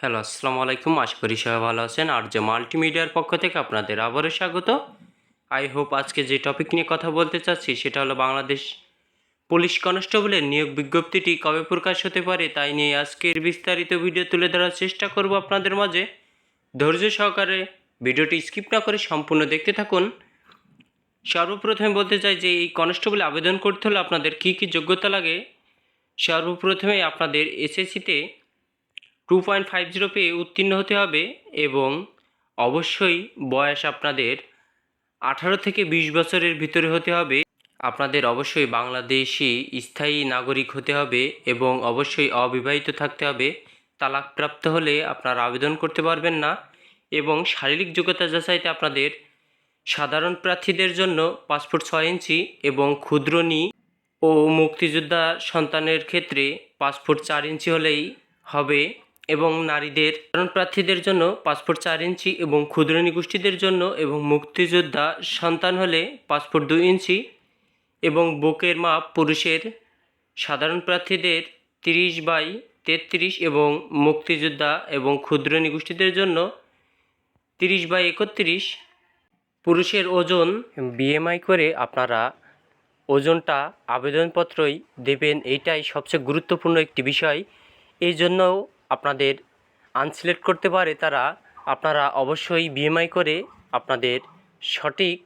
Hello, আসসালামু আলাইকুম। আশা করি সবাই ভালো আছেন। আর যে মাল্টিমিডিয়ার পক্ষ থেকে আপনাদের আবারও স্বাগত। আই হোপ আজকে যে টপিক নিয়ে কথা বলতে চাচ্ছি, সেটা হলো বাংলাদেশ পুলিশ কনস্টেবলের নিয়োগ বিজ্ঞপ্তিটি কবে প্রকাশ হতে পারে তাই নিয়ে আজকের বিস্তারিত ভিডিও তুলে ধরার চেষ্টা করব আপনাদের মাঝে। ধৈর্য সহকারে ভিডিওটি স্কিপ না করে সম্পূর্ণ দেখতে থাকুন। সর্বপ্রথমে বলতে চাই যে এই কনস্টেবলে আবেদন করতে হলে আপনাদের কী কী যোগ্যতা লাগে? সর্বপ্রথমে আপনাদের এসএসসিতে টু পয়েন্ট ফাইভ জিরো পেয়ে উত্তীর্ণ হতে হবে এবং অবশ্যই বয়স আপনাদের আঠারো থেকে বিশ বছরের ভিতরে হতে হবে। আপনাদের অবশ্যই বাংলাদেশি স্থায়ী নাগরিক হতে হবে এবং অবশ্যই অবিবাহিত থাকতে হবে। তালাকপ্রাপ্ত হলে আপনারা আবেদন করতে পারবেন না এবং শারীরিক যোগ্যতা যাচাইতে আপনাদের সাধারণ প্রার্থীদের জন্য পাসপোর্ট ছয় ইঞ্চি এবং ক্ষুদ্রনী ও মুক্তিযোদ্ধা সন্তানের ক্ষেত্রে পাসপোর্ট চার ইঞ্চি হলেই হবে। এবং নারীদের সাধারণ প্রার্থীদের জন্য পাসপোর্ট চার ইঞ্চি এবং ক্ষুদ্রনী গোষ্ঠীদের জন্য এবং মুক্তিযোদ্ধা সন্তান হলে পাসপোর্ট দুই ইঞ্চি এবং বুকের মাপ পুরুষের সাধারণ প্রার্থীদের তিরিশ বাই তেত্রিশ এবং মুক্তিযোদ্ধা এবং ক্ষুদ্রনী গোষ্ঠীদের জন্য তিরিশ বাই একত্রিশ পুরুষের ওজন বিএমআই করে আপনারা ওজনটা আবেদনপত্রই দেবেন। এইটাই সবচেয়ে গুরুত্বপূর্ণ একটি বিষয়। এই জন্য আপনাদের আনসিলেক্ট করতে পারে তারা, আপনারা অবশ্যই বিএমআই করে আপনাদের সঠিক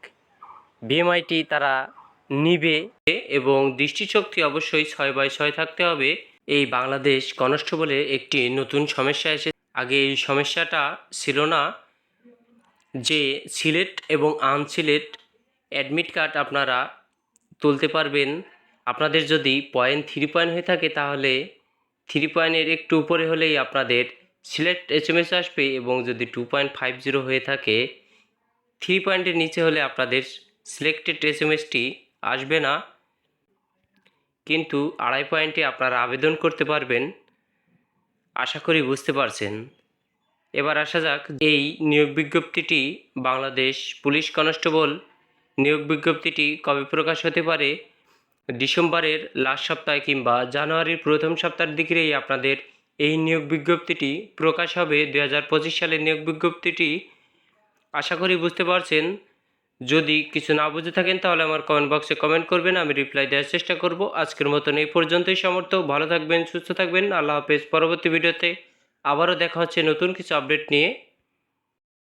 বিএমআইটি তারা নিবে এবং দৃষ্টিশক্তি অবশ্যই ছয় বাই ছয় থাকতে হবে। এই বাংলাদেশ কনস্টেবলে একটি নতুন সমস্যা এসে আগে এই সমস্যাটা ছিল না যে সিলেট এবং আনসিলেট অ্যাডমিট কার্ড আপনারা তুলতে পারবেন। আপনাদের যদি পয়েন্ট থ্রি পয়েন্ট হয়ে থাকে তাহলে থ্রি পয়েন্টের একটু উপরে হলেই আপনাদের সিলেক্ট এস এম এস আসবে এবং যদি টু পয়েন্ট ফাইভ জিরো হয়ে থাকে, থ্রি পয়েন্টের নিচে হলে আপনাদের সিলেক্টেড এস এম এসটি আসবে না। কিন্তু আড়াই পয়েন্টে আপনারা আবেদন করতে পারবেন। আশা করি বুঝতে পারছেন। এবার আসা যাক, এই নিয়োগ বিজ্ঞপ্তিটি বাংলাদেশ পুলিশ কনস্টেবল নিয়োগ বিজ্ঞপ্তিটি কবে প্রকাশ হতে পারে? ডিসেম্বরের লাস্ট সপ্তাহে কিংবা জানুয়ারির প্রথম সপ্তাহের দিকেই আপনাদের এই নিয়োগ বিজ্ঞপ্তিটি প্রকাশ হবে। দু হাজার পঁচিশ সালের নিয়োগ বিজ্ঞপ্তিটি আশা করি বুঝতে পারছেন। যদি কিছু না বুঝে থাকেন তাহলে আমার কমেন্ট বক্সে কমেন্ট করবেন, আমি রিপ্লাই দেওয়ার চেষ্টা করব। আজকের মতন এই পর্যন্তই সমর্থ। ভালো থাকবেন, সুস্থ থাকবেন। আল্লাহ হাফেজ। পরবর্তী ভিডিওতে আবারও দেখা হচ্ছে নতুন কিছু আপডেট নিয়ে।